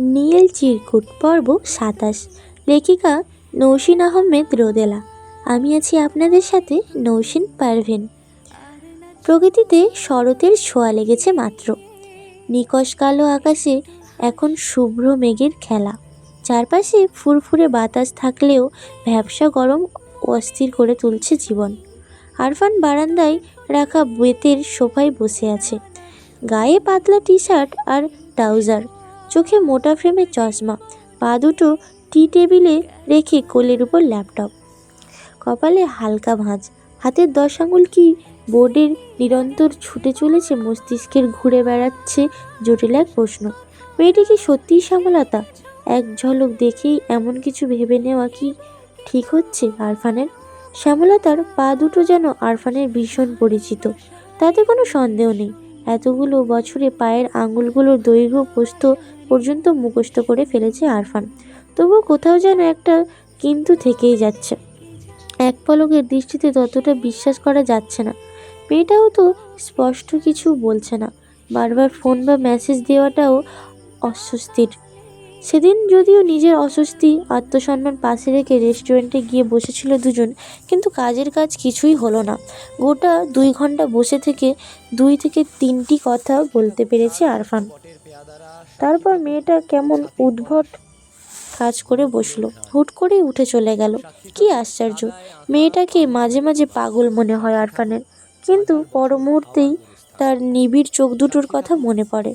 নীল চিরকুট পর্ব সাতাশ। লেখিকা নৌসিন আহমেদ রোদেলা। আমি আছি আপনাদের সাথে নৌসিন পারভেন। প্রকৃতিতে শরতের ছোঁয়া লেগেছে মাত্র। নিকশ কালো আকাশে এখন শুভ্র মেঘের খেলা। চারপাশে ফুরফুরে বাতাস থাকলেও ভ্যাবসা গরম অস্থির করে তুলছে জীবন। আরফান বারান্দায় রাখা বেতের সোফায় বসে আছে। গায়ে পাতলা টি শার্ট আর ট্রাউজার। চোখে মোটা ফ্রেমের চশমা, পা দুটো টি টেবিলে রেখে কোলের উপর ল্যাপটপ। কপালে হালকা ভাঁজ, হাতের দশ আঙুল কি বোর্ডের নিরন্তর ছুটে চলেছে মস্তিষ্কের ঘুরে বেড়াচ্ছে জটিল এক প্রশ্ন। মেয়েটি কি সত্যিই শ্যামলতা? এক ঝলক দেখেই এমন কিছু ভেবে নেওয়া কি ঠিক হচ্ছে আরফানের? শ্যামলতার পা দুটো যেন আরফানের ভীষণ পরিচিত, তাতে কোনো সন্দেহ নেই। এতগুলো বছরে পায়ের আঙুলগুলোর দৈর্ঘ্য প্রস্থ পর্যন্ত মুখস্থ করে ফেলেছে আরফান। তবুও কোথাও যেন একটা কিন্তু থেকেই যাচ্ছে। এক পলকের দৃষ্টিতে ততটা বিশ্বাস করা যাচ্ছে না। মেয়েটাও তো স্পষ্ট কিছু বলছে না। বারবার ফোন বা মেসেজ দেওয়াটাও অস্বস্তির। সেদিন যদিও নিজের অস্বস্তি, আত্মসম্মান পাশে রেখে রেস্টুরেন্টে গিয়ে বসেছিল দুজন, কিন্তু কাজের কাজ কিছুই হলো না। গোটা দুই ঘণ্টা বসে থেকে দুই থেকে তিনটি কথা বলতে পেরেছে আরফান। তারপর মেয়েটা কেমন উদ্ভট কাজ করে বসল, হুট করেই উঠে চলে গেল। কি আশ্চর্য, মেয়েটাকে মাঝে মাঝে পাগল মনে হয় আরফানের। কিন্তু পর মুহূর্তেই তার নিবিড় চোখ দুটোর কথা মনে পড়ে।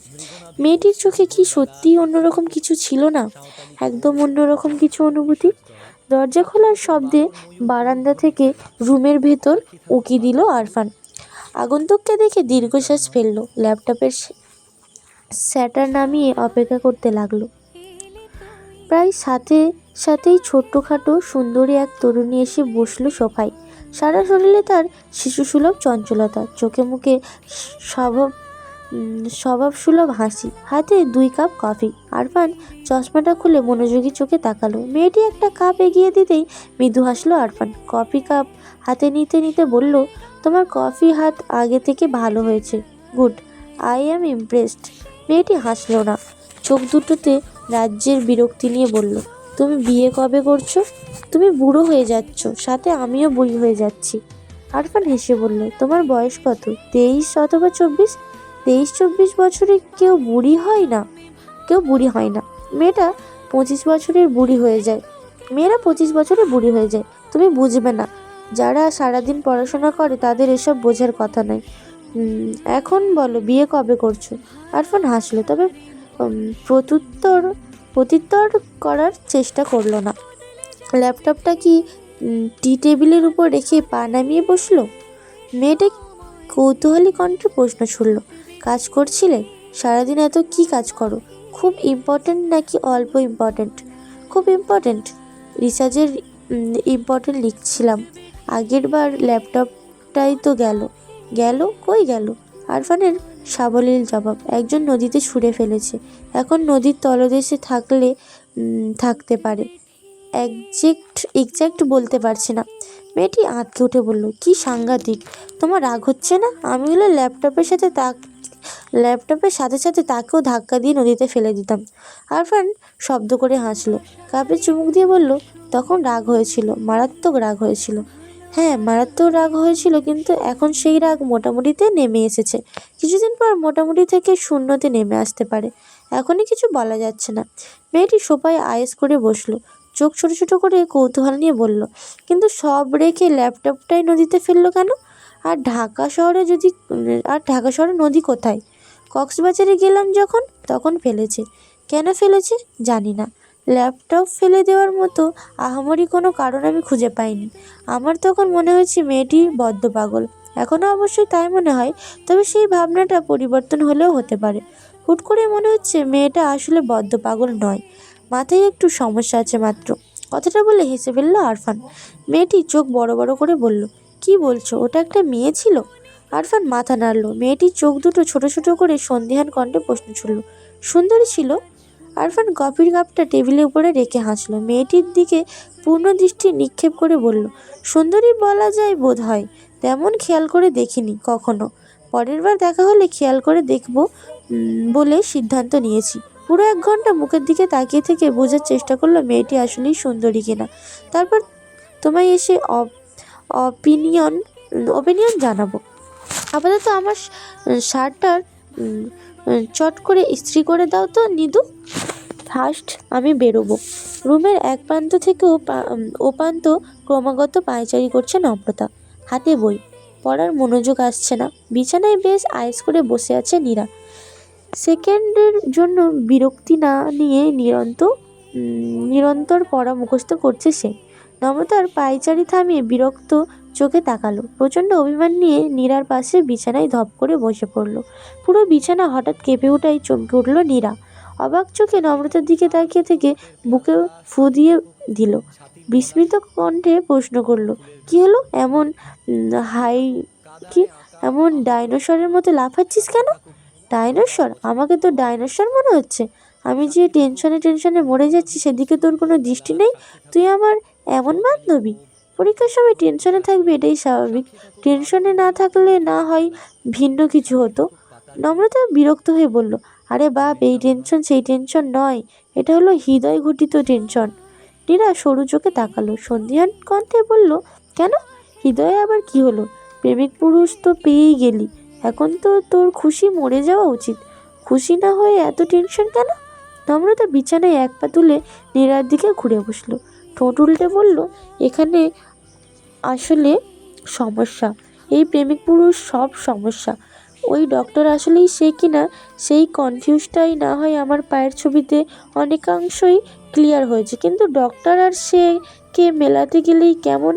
মেয়েটির চোখে কি সত্যিই অন্যরকম কিছু ছিল না? একদম অন্যরকম কিছু অনুভূতি? দরজা খোলার শব্দে বারান্দা থেকে রুমের ভেতর উকি দিল আরফান। আগন্তুককে দেখে দীর্ঘশ্বাস ফেলল। ল্যাপটপের স্যাটার নামিয়ে অপেক্ষা করতে লাগল। প্রায় সাথে সাথেই ছোট্টখাটো সুন্দরী এক তরুণী এসে বসল সোফায়। সারা শরীরে তার শিশুসুলভ চঞ্চলতা, চোখে মুখে স্বভাব স্বভাবসুলভ হাসি, হাতে দুই কাপ কফি। আরফান চশমাটা খুলে মনোযোগী চোখে তাকালো। মেয়েটি একটা কাপ এগিয়ে দিতেই মৃদু হাসলো আরফান। কফি কাপ হাতে নিতে নিতে বলল, তোমার কফি হাত আগে থেকে ভালো হয়েছে। Good, I am impressed. মেয়েটি হাসলো না। চোখ দুটোতে রাজ্যের বিরক্তি নিয়ে বলল তুমি বিয়ে কবে করছ? তুমি বুড়ো হয়ে যাচ্ছ, সাথে আমিও বুড়ি হয়ে যাচ্ছি। আরফান হেসে বলল, তোমার বয়স কত? তেইশ অথবা চব্বিশ? তেইশ, চব্বিশ বছরে কেউ বুড়ি হয় না? কেউ বুড়ি হয় না। মেয়েটা পঁচিশ বছরের বুড়ি হয়ে যায়। মেয়েরা পঁচিশ বছরে বুড়ি হয়ে যায়। তুমি বুঝবে না। যারা সারাদিন পড়াশোনা করে, তাদের এসব বোঝার কথা নয়। এখন বলো, বিয়ে কবে করছ? আরফান হাসলো, তবে প্রত্যুত্তর প্রত্যুত্তর করার চেষ্টা করল না। ল্যাপটপটা কি টি টেবিলের উপর রেখে পা নামিয়ে বসল? মেয়েটা কৌতূহলী কণ্ঠে প্রশ্ন ছুড়ল, কাজ করছিলে? সারাদিন এত কি কাজ করো? খুব ইম্পর্ট্যান্ট নাকি অল্প ইম্পর্ট্যান্ট খুব ইম্পর্ট্যান্ট রিসার্চের ইম্পর্ট্যান্ট লিখছিলাম। আগের বার ল্যাপটপটাই তো গেল। গেল? কই গেল? আরফানের সাবলীল জবাব। একজন নদীতে ছুঁড়ে ফেলেছে। এখন নদীর তলদেশে থাকলে থাকতে পারে। একজ্যাক্ট এক্স্যাক্ট বলতে পারছি না। মেয়েটি আঁতকে উঠে বলল, কি সাংঘাতিক। তোমার রাগ হচ্ছে না? আমি হলে ল্যাপটপের সাথে তাক, ল্যাপটপের সাথে সাথে তাকেও ধাক্কা দিয়ে নদীতে ফেলে দিতাম। আরফান শব্দ করে হাসলো। কাপে চুমুক দিয়ে বলল, তখন রাগ হয়েছিল, মারাত্মক রাগ হয়েছিল। হ্যাঁ মারাত্মক রাগ হয়েছিল, কিন্তু এখন সেই রাগ মোটামুটিতে নেমে এসেছে। কিছুদিন পর মোটামুটি থেকে শূন্যতে নেমে আসতে পারে। এখনই কিছু বলা যাচ্ছে না। মেয়েটি সোফায় আয়েস করে বসল। চোখ ছোট ছোট করে কৌতূহল নিয়ে বলল, কিন্তু সব রেখে ল্যাপটপটাই নদীতে ফেলল কেন? আর ঢাকা শহরে যদি, আর ঢাকা শহরে নদী কোথায়? কক্সবাজারে গেলাম যখন, তখন ফেলেছে। কেন ফেলেছে জানি না। ল্যাপটপ ফেলে দেওয়ার মতো আহামরি কোনো কারণ আমি খুঁজে পাইনি। আমার তখন মনে হয়েছে মেয়েটি বদ্ধ পাগল। এখনও অবশ্যই তাই মনে হয়, তবে সেই ভাবনাটা পরিবর্তন হলেও হতে পারে। হুট করে মনে হচ্ছে মেয়েটা আসলে বদ্ধ পাগল নয়। মাথায় একটু সমস্যা আছে মাত্র। কথাটা বলে হেসে ফেলল আরফান। মেয়েটি চোখ বড় বড় করে বলল, কি বলছো? ওটা একটা মেয়ে ছিল? আরফান মাথা নাড়লো। মেয়েটির চোখ দুটো ছোট ছোট করে সন্ধিহান কণ্ঠে প্রশ্ন ছুড়ল, সুন্দরী ছিল? আরফান কফির কাপটা টেবিলের উপরে রেখে হাসলো। মেয়েটির দিকে পূর্ণ দৃষ্টি নিক্ষেপ করে বলল, সুন্দরী বলা যায় বোধ হয় তেমন খেয়াল করে দেখিনি, কখনো। পরের বার দেখা হলে খেয়াল করে দেখব বলে সিদ্ধান্ত নিয়েছি। পুরো এক ঘণ্টা মুখের দিকে তাকিয়ে থেকে বোঝার চেষ্টা করল মেয়েটি আসলেই সুন্দরী কিনা। তারপর তোমায় এসে অপিনিয়ন ওপিনিয়ন জানাব। আপাতত আমার শার্টটার চট করে ইস্ত্রি করে দাও তো, নিদু। ফার্স্ট আমি বেরোবো। রুমের এক প্রান্ত থেকে ও প্রান্ত ক্রমাগত পায়চারি করছে নম্রতা। হাতে বই। পড়ার মনোযোগ আসছে না। বিছানায় বেশ আয়েস করে বসে আছে নীরা। সেকেন্ডের জন্য বিরক্তি না নিয়ে নিরন্তর নিরন্তর পড়া মুখস্থ করছে সে। নম্রতার পায়চারি থামিয়ে বিরক্ত চোখে তাকালো। প্রচণ্ড অভিমান নিয়ে নীরার পাশে বিছানায় ধপ করে বসে পড়ল। পুরো বিছানা হঠাৎ কেঁপে ওঠায় চমকে উঠল নীরা। অবাক চোখে নম্রতার দিকে তাকিয়ে থেকে বুকে ফু দিয়ে দিল। বিস্মিত কণ্ঠে প্রশ্ন করল, কি হলো? এমন হাই, কি? এমন ডাইনোসরের মতো লাফাচ্ছিস কেন? ডাইনোসর? আমাকে তো ডাইনোসর মনে হচ্ছে? আমি যে টেনশনে টেনশনে মরে যাচ্ছি, সেদিকে তোর কোনো দৃষ্টি নেই? তুই আমার এমন বান্ধবী? পরীক্ষার সময় টেনশনে থাকবে, এটাই স্বাভাবিক। টেনশনে না থাকলে না হয়, ভিন্ন কিছু হতো। নম্রতা বিরক্ত হয়ে বলল, আরে বাপ, এই টেনশন সেই টেনশন নয়। এটা হলো হৃদয় ঘটিত টেনশন। নীরা সরু চোখে তাকালো। সন্ধিয়ান কণ্ঠে বলল, কেন? হৃদয়ে আবার কি হলো? প্রেমিক পুরুষ তো পেয়েই গেলি। এখন তো তোর খুশি মরে যাওয়া উচিত। খুশি না হয়ে এত টেনশন কেন? নম্রতা বিছানায় এক পা তুলে নীরার দিকে ঘুরে বসল। ঠোঁট উল্টে বলল, এখানে আসলে সমস্যা। এই প্রেমিক পুরুষ সব সমস্যা। ওই ডক্টর আসলেই সে কিনা, সেই কনফিউজটাই না হয় আমার পায়ের ছবিতে অনেকাংশই ক্লিয়ার হয়েছে। কিন্তু ডক্টর আর সে কে মেলাতে গেলেই কেমন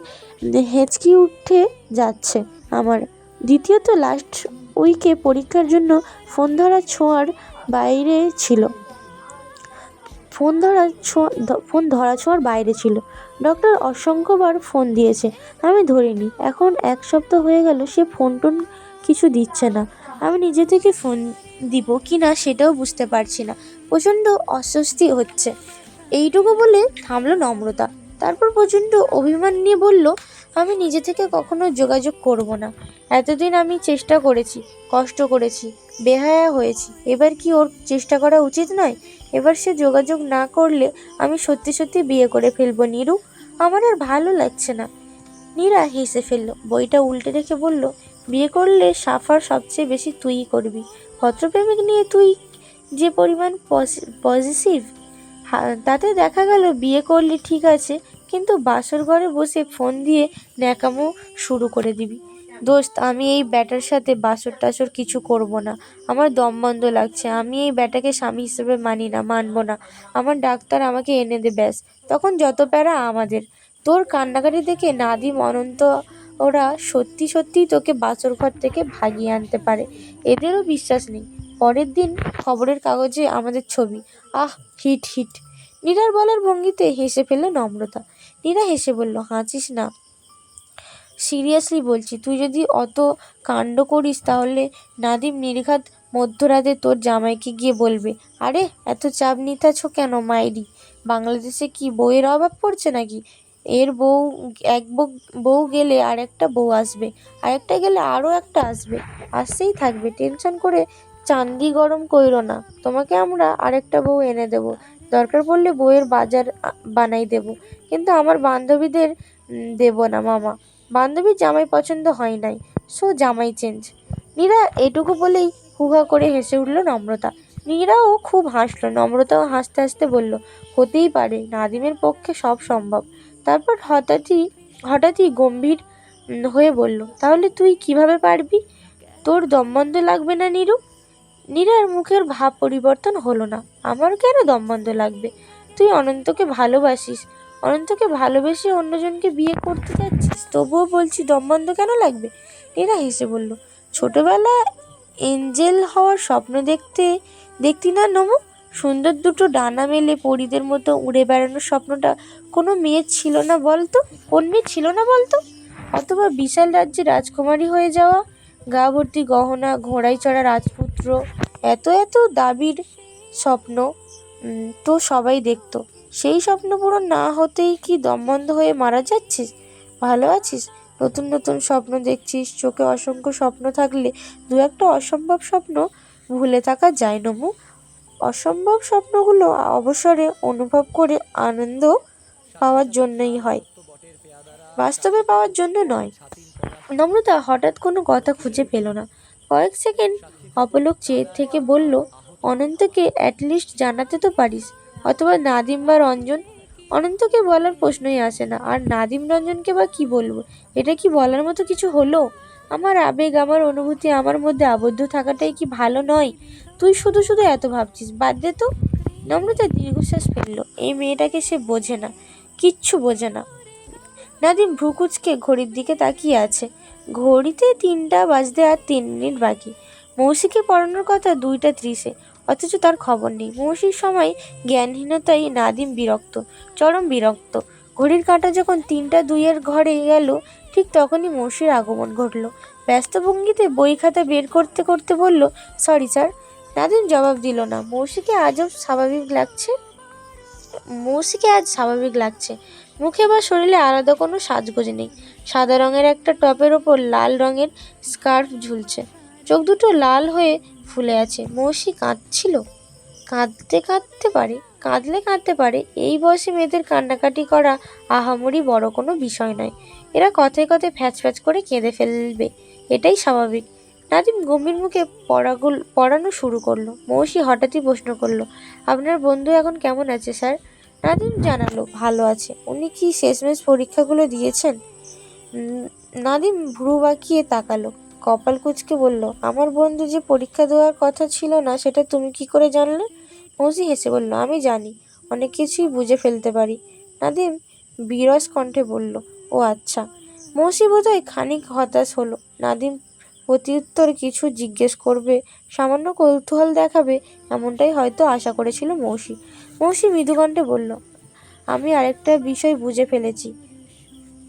হেঁচকি উঠে যাচ্ছে আমার। দ্বিতীয়ত লাস্ট উইকে পরীক্ষার জন্য ফোন ধরা ছোঁয়ার বাইরে ছিল। ফোন ধরা ছোঁয়া ফোন ধরা ছোঁয়ার বাইরে ছিল। ডক্টর অসংখ্যবার ফোন দিয়েছে। আমি ধরিনি। এখন এক সপ্তাহ হয়ে গেল, সে ফোন টোন কিছু দিচ্ছে না। আমি নিজে থেকে ফোন দিব কি না সেটাও বুঝতে পারছি না। প্রচণ্ড অস্বস্তি হচ্ছে। এইটুকু বলে থামলো নম্রতা। তারপর প্রচণ্ড অভিমান নিয়ে বলল, আমি নিজে থেকে কখনো যোগাযোগ করব না। এতদিন আমি চেষ্টা করেছি, কষ্ট করেছি, বেহায়া হয়েছি। এবার কি ওর চেষ্টা করা উচিত নয়? এবার সে যোগাযোগ না করলে আমি সত্যি সত্যি বিয়ে করে ফেলব, নীরু। আমার আর ভালো লাগছে না। নীরা হেসে ফেলল। বইটা উল্টে রেখে বলল, বিয়ে করলে সাফার সবচেয়ে বেশি তুইই করবি। ভদ্রপ্রেমিক নিয়ে তুই যে পরিমাণ পজিটিভ তাতে দেখা গেল বিয়ে করলে ঠিক আছে, কিন্তু বাসর ঘরে বসে ফোন দিয়ে ন্যাকামো শুরু করে দিবি। দোস্ত, আমি এই ব্যাটার সাথে বাসর টাসর কিছু করব না। আমার দম বন্ধ লাগছে। আমি এই ব্যাটাকে স্বামী হিসেবে মানি না, মানবো না। আমার ডাক্তার আমাকে এনে দে, ব্যাস। তখন যত প্যারা আমাদের। তোর কান্নাকাটি দেখে নাদিম অনন্ত ওরা সত্যি সত্যিই তোকে বাসর ঘর থেকে ভাগিয়ে আনতে পারে। এদেরও বিশ্বাস নেই। পরের দিন খবরের কাগজে আমাদের ছবি। Ah, hit hit. নীরার বলার ভঙ্গিতে হেসে ফেলল নম্রতা। নীরা হেসে বলল হাঁচিস না। সিরিয়াসলি বলছি, তুই যদি অত কাণ্ড করিস তাহলে নাদিম নির্ঘাত মধ্যরাতে তোর জামাইকে গিয়ে বলবে, আরে, এত চাপ নিতেছ কেন মাইরি? বাংলাদেশে কি বউয়ের অভাব পড়ছে নাকি? এর বউ, এক বউ বউ গেলে আর একটা বউ আসবে আর একটা গেলে আরও একটা আসবে আসতেই থাকবে, টেনশন করে চান্দি গরম কইরো না, তোমাকে আমরা আরেকটা বউ এনে দেব, দরকার পড়লে বউয়ের বাজার বানাই দেব। কিন্তু আমার বান্ধবীদের দেব না মামা। বান্ধবীর জামাই পছন্দ হয় নাই, সো জামাই চেঞ্জ নীরা এটুকু বলেই হুহা করে হেসে উঠল নম্রতা। নীরাও খুব হাসলো, নম্রতাও হাসতে হাসতে বলল, হতেই পারে, নাদিমের পক্ষে সব সম্ভব। তারপর হঠাৎই হঠাৎই গম্ভীর হয়ে বলল, তাহলে তুই কীভাবে পারবি? তোর দমবন্ধ লাগবে না নীরু? নীরার মুখের ভাব পরিবর্তন হলো না আমার কেন দমবন্ধ লাগবে? তুই অনন্তকে ভালোবাসিস অনন্তকে ভালোবেসে অন্যজনকে বিয়ে করতে যাচ্ছিস তবুও বলছি দমবন্ধ কেন লাগবে? নীরা হেসে বলল, ছোটবেলা এঞ্জেল হওয়ার স্বপ্ন দেখতে, দেখতি না নমু? সুন্দর দুটো ডানা মেলে পরিদের মতো উড়ে বেড়ানোর স্বপ্নটা কোনো মেয়ের ছিল না বলতো? কোন মেয়ে ছিল না বলতো? অথবা বিশাল রাজ্যে রাজকুমারী হয়ে যাওয়া, গা ভর্তি গহনা, ঘোড়ায় চড়া রাজপুত্র, এত এত দাবির স্বপ্ন তো সবাই দেখতো। সেই স্বপ্ন পূরণ না হতেই কি দম বন্ধ হয়ে মারা যাচ্ছিস? ভালো আছিস? নতুন নতুন স্বপ্ন দেখছিস, চোখে অসংখ্য স্বপ্ন থাকলে দু একটা অসম্ভব স্বপ্ন ভুলে থাকা যায় নমু। অসম্ভব স্বপ্নগুলো অবসরে অনুভব করে আনন্দ পাওয়ার জন্যই হয়। বাস্তবে পাওয়ার জন্য নয়। নম্রতা হঠাৎ কোনো কথা খুঁজে পেল না। কয়েক সেকেন্ড অপলক চেয়ে থেকে বলল, অনন্তকে অ্যাটলিস্ট জানাতে তো পারিস। অথবা নাদিম বা রঞ্জন? অনন্তকে বলার প্রশ্নই আসে না। আর নাদিম, রঞ্জনকে বা কি বলব? এটা কি বলার মতো কিছু হলো? আমার আবেগ, আমার অনুভূতি, আমার মধ্যে আবদ্ধ থাকাটাই কি ভালো নয়? তুই শুধু শুধু এত ভাবছিস। বাদ দে তো। নম্রতা দীর্ঘশ্বাস ফেলল। এই মেয়েটাকে সে বোঝে না। কিচ্ছু বোঝে না। নাদিম ভ্রুকুচকে ঘড়ির দিকে তাকিয়ে আছে। ঘড়িতে তিনটা বাজতে আর তিন মিনিট বাকি। মৌসিকে পড়ানোর কথা দুইটা ত্রিশে। অথচ তার খবর নেই। মৌসির সময় জ্ঞানহীনতায় নাদিম বিরক্ত, চরম বিরক্ত। ঘড়ির কাঁটা যখন তিনটা দুইয়ের ঘরে গেল, ঠিক তখনই মৌসির আগমন ঘটল। ব্যস্ত ভঙ্গিতে বই খাতা বের করতে করতে বলল, সরি স্যার। নাদিম জবাব দিল না। মৌসিকে আজব স্বাভাবিক লাগছে? মৌসিকে আজ স্বাভাবিক লাগছে। মুখে বা শরীরে আলাদা কোনো সাজগোজ নেই। সাদা রঙের একটা টপের ওপর লাল রঙের স্কার্ফ ঝুলছে। চোখ দুটো লাল হয়ে ফুলে আছে। মৌসি কাঁদছিল। কাঁদতে কাঁদতে পারে, কাঁদলে কাঁদতে পারে, এই বয়সে মেয়েদের কান্নাকাটি করা আহামরি বড় কোনো বিষয় নয়। এরা কথায় কথায় ফ্যাচ ফ্যাচ করে কেঁদে ফেলবে, এটাই স্বাভাবিক। নাদিম গম্ভীর মুখে পড়াগুলো পড়ানো শুরু করল। মৌসি হঠাৎই প্রশ্ন করল, আপনার বন্ধু এখন কেমন আছে, স্যার? নাদিম জানালো, ভালো আছে। উনি কি শেষমেশ পরীক্ষাগুলো দিয়েছেন? নাদিম ভ্রু বাঁকিয়ে তাকালো। কপাল কুচকে বলল, আমার বন্ধু যে পরীক্ষা দেওয়ার কথা ছিল না, সেটা তুমি কি করে জানলে? মৌসি হেসে বলল, আমি জানি, অনেক কিছুই বুঝে ফেলতে পারি। নাদিম বিরস কণ্ঠে বলল, ও আচ্ছা। মৌসি বোধহয় খানিক হতাশ হলো। নাদিম প্রত্যুত্তর কিছু জিজ্ঞেস করবে, সামান্য কৌতূহল দেখাবে, এমনটাই হয়তো আশা করেছিল মৌসি। মৌসি মৃদুকণ্ঠে বলল, আমি আরেকটা বিষয় বুঝে ফেলেছি।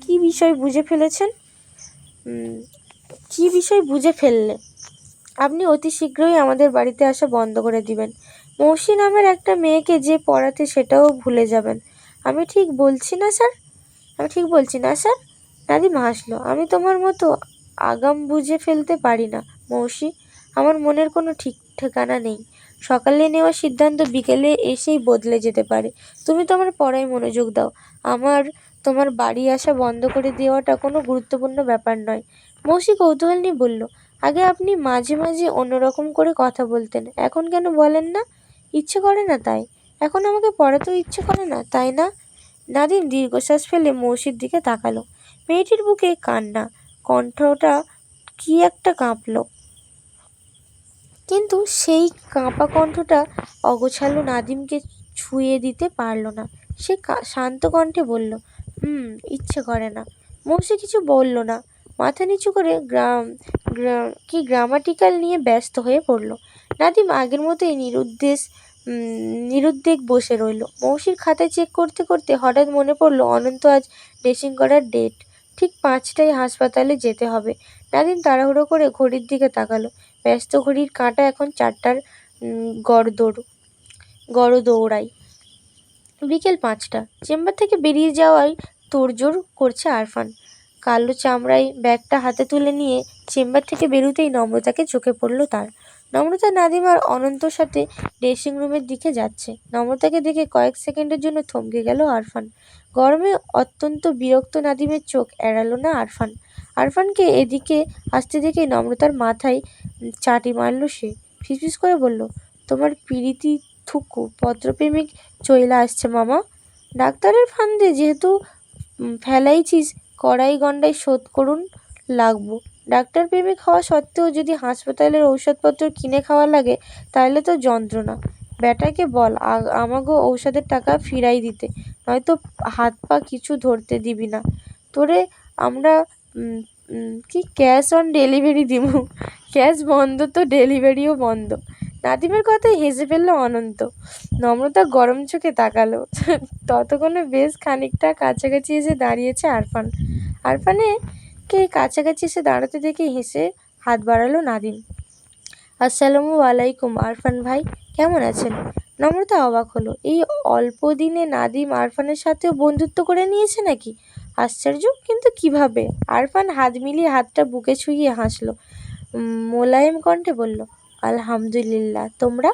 কি বিষয় বুঝে ফেলেছেন? কি বিষয় বুঝে ফেললে? আপনি অতি শীঘ্রই আমাদের বাড়িতে আসা বন্ধ করে দিবেন। মৌসি নামের একটা মেয়েকে যে পড়াতে সেটাও ভুলে যাবেন। আমি ঠিক বলছি না, স্যার? আমি ঠিক বলছি না, স্যার? নাদিম হাসলো। আমি তোমার মতো আগাম বুঝে ফেলতে পারি না মৌসি আমার মনের কোনো ঠিক ঠিকানা নেই। সকালে নেওয়া সিদ্ধান্ত বিকেলে এসেই বদলে যেতে পারে। তুমি তোমার পড়ায় মনোযোগ দাও। আমার, তোমার বাড়ি আসা বন্ধ করে দেওয়াটা কোনো গুরুত্বপূর্ণ ব্যাপার নয়। মৌসি কৌতূহল নিয়ে বলল, আগে আপনি মাঝে মাঝে অন্যরকম করে কথা বলতেন, এখন কেন বলেন না? ইচ্ছে করে না তাই। এখন আমাকে পড়াতেও ইচ্ছে করে না, তাই না? নাদিম দীর্ঘশ্বাস ফেলে মৌসির দিকে তাকালো। মেয়েটির বুকে কান্না, কণ্ঠটা কি একটা কাঁপল। কিন্তু সেই কাঁপা কণ্ঠটা অগোছালো নাদিমকে ছুঁয়ে দিতে পারল না। সে শান্ত কণ্ঠে বলল, হুম, ইচ্ছে করে না। মৌসি কিছু বলল না। মাথা নিচু করে গ্রাম গ্রা- কি গ্রামাটিক্যাল নিয়ে ব্যস্ত হয়ে পড়ল। নাদিম আগের মতোই নিরুদ্দেশ নিরুদ্বেগ বসে রইল। মৌসির খাতায় চেক করতে করতে হঠাৎ মনে পড়ল অনন্ত আজ ড্রেসিং করার ডেট ঠিক পাঁচটায় হাসপাতালে যেতে হবে। নাদিম তাড়াহুড়ো করে ঘড়ির দিকে তাকালো। ব্যস্ত ঘড়ির কাঁটা এখন চারটার গড় দৌড়, গড় দৌড়াই। বিকেল পাঁচটা। চেম্বার থেকে বেরিয়ে যাওয়াই তোড়জোড় করছে আরফান। কালো চামড়ায় ব্যাগটা হাতে তুলে নিয়ে চেম্বার থেকে বেরোতেই নম্রতাকে চোখে পড়ল তার। নম্রতা নাদিম আর অনন্তর সাথে ড্রেসিং রুমের দিকে যাচ্ছে। নম্রতাকে দেখে কয়েক সেকেন্ডের জন্য থমকে গেল আরফান। গরমে অত্যন্ত বিরক্ত নাদিমের চোখ এড়ালো না আরফান। আরফানকে এদিকে আসতে দেখে নম্রতার মাথায় চাটি মারল সে। ফিসফিস করে বলল, তোমার পিরিতি থুকু, পত্রপ্রেমিক চইলা আসছে মামা। ডাক্তারের ফান্দে যেহেতু ফেলাইছিস কড়াই গন্ডায় শোধ করুন লাগবো। ডাক্তার প্রেমিক হওয়া সত্ত্বেও যদি হাসপাতালের ঔষধপত্র কিনে খাওয়া লাগে, তাহলে তো যন্ত্রণা। বেটাকে বল আমাগো ঔষধের টাকা ফিরাই দিতে, নয়তো হাত পা কিছু ধরতে দিবি না। তোরে আমরা কি, ক্যাশ অন ডেলিভারি দিবো? ক্যাশ বন্ধ তো ডেলিভারিও বন্ধ। নাদিমের কথায় হেসে ফেলল অনন্ত। নম্রতা গরম চোখে তাকালো। ততক্ষণে বেশ খানিকটা কাছাকাছি এসে দাঁড়িয়েছে আরফান। আরফানে কে কাছাকাছি এসে দাঁড়াতে দেখে হেসে হাত বাড়ালো নাদিম। আসসালামু আলাইকুম আরফান ভাই, কেমন আছেন? নম্রতা অবাক হলো। এই অল্প দিনে নাদিম আরফানের সাথেও বন্ধুত্ব করে নিয়েছে নাকি? আশ্চর্য, কিন্তু কীভাবে? আরফান হাত মিলিয়ে হাতটা বুকে ছুঁয়ে হাসলো। মোলায়েম কণ্ঠে বলল আলহামদুলিল্লাহ। তোমরা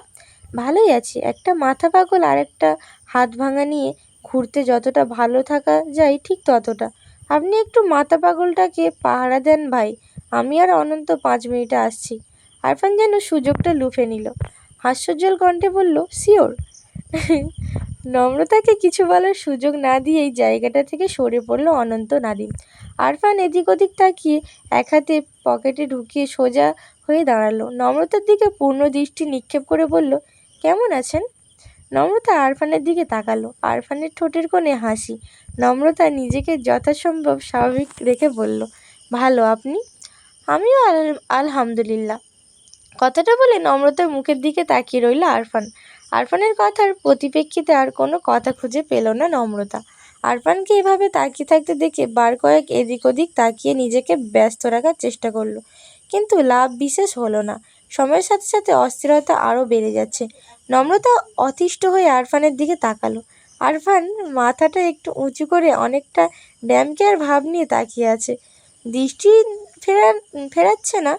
ভালোই আছি। একটা মাথা পাগল আর একটা হাত ভাঙা নিয়ে ঘুরতে যতটা ভালো থাকা যায় ঠিক ততটা। আপনি একটু মাথা পাগলটাকে পাহারা দেন ভাই। আমি আর অনন্ত পাঁচ মিনিটে আসছি। আরফান যেন সুযোগটা লুফে নিল। হাস্যোজ্জ্বল কণ্ঠে বলল শিওর নম্রতাকে কিছু বলার সুযোগ না দিয়েই জায়গাটা থেকে সরে পড়ল অনন্ত নাদিম। আরফান এদিক ওদিক তাকিয়ে এক হাতে পকেটে ঢুকিয়ে সোজা হয়ে দাঁড়াল। নম্রতার দিকে পূর্ণ দৃষ্টি নিক্ষেপ করে বলল, কেমন আছেন? নম্রতা আরফানের দিকে তাকালো। আরফানের ঠোঁটের কোণে হাসি। নম্রতা নিজেকে যথাসম্ভব স্বাভাবিক রেখে বলল, ভালো, আপনি? আমিও আলহামদুলিল্লাহ। কথাটা বলে নম্রতার মুখের দিকে তাকিয়ে রইল আরফান। আরফানের কথার প্রতিপ্রেক্ষিতে আর কোনো কথা খুঁজে পেল না নম্রতা। আরফানকে এভাবে তাকিয়ে থাকতে দেখে বার কয়েক এদিক ওদিক তাকিয়ে নিজেকে ব্যস্ত রাখার চেষ্টা করল। কিন্তু লাভ বিশেষ হলো না। সময়ের সাথে সাথে অস্থিরতা আরও বেড়ে যাচ্ছে। নম্রতা অতিষ্ঠ হয়ে আরফানের দিকে তাকালো। আরফান মাথাটা একটু উঁচু করে অনেকটা ড্যামকেয়ার ভাব নিয়ে তাকিয়ে আছে। দৃষ্টি ফেরা, ফেরাচ্ছে না,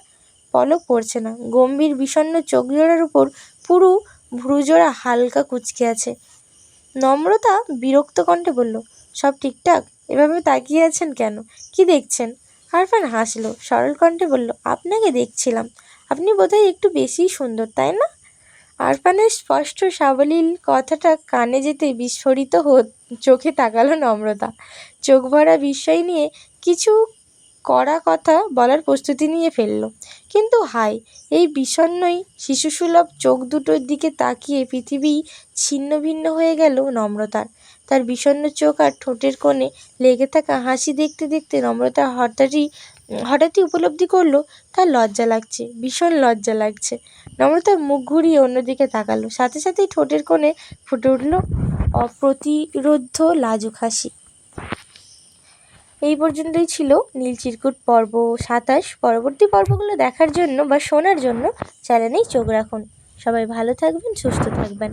পলক পড়ছে না। গম্ভীর, বিষণ্ণ চোখ জোড়ার উপর পুরো ভ্রুজোড়া হালকা কুচকে আছে। নম্রতা বিরক্ত কণ্ঠে বলল, সব ঠিকঠাক? এভাবে তাকিয়ে আছেন কেন? কি দেখছেন? আরফান হাসলো। সরল কণ্ঠে বলল, আপনাকে দেখছিলাম। আপনি বোধহয় একটু বেশিই সুন্দর, তাই না? আরফানের স্পষ্ট সাবলীল কথাটা কানে যেতে বিস্ফোরিত হো চোখে তাকালো নম্রতা। চোখ ভরা বিস্ময় নিয়ে কিছু কড়া কথা বলার প্রস্তুতি নিয়ে ফেলল। কিন্তু হাই, এই বিষণ্ণই শিশুসুলভ চোখ দুটোর দিকে তাকিয়ে পৃথিবী ছিন্ন ভিন্ন হয়ে গেল নম্রতার। তার বিষণ্ণ চোখ আর ঠোঁটের কোণে লেগে থাকা হাসি দেখতে দেখতে নম্রতা হঠাৎই হঠাৎই উপলব্ধি করল, তার লজ্জা লাগছে, ভীষণ লজ্জা লাগছে। নম্রতা মুখ ঘুরিয়ে অন্যদিকে তাকালো, সাথে সাথেই ঠোঁটের কোণে ফুটে উঠল অপ্রতিরোধ্য লাজুক হাসি। এই পর্যন্তই ছিল নীল চিরকুট পর্ব সাতাশ। পরবর্তী পর্বগুলো দেখার জন্য বা শোনার জন্য চ্যানেলেই চোখ রাখুন। সবাই ভালো থাকবেন, সুস্থ থাকবেন।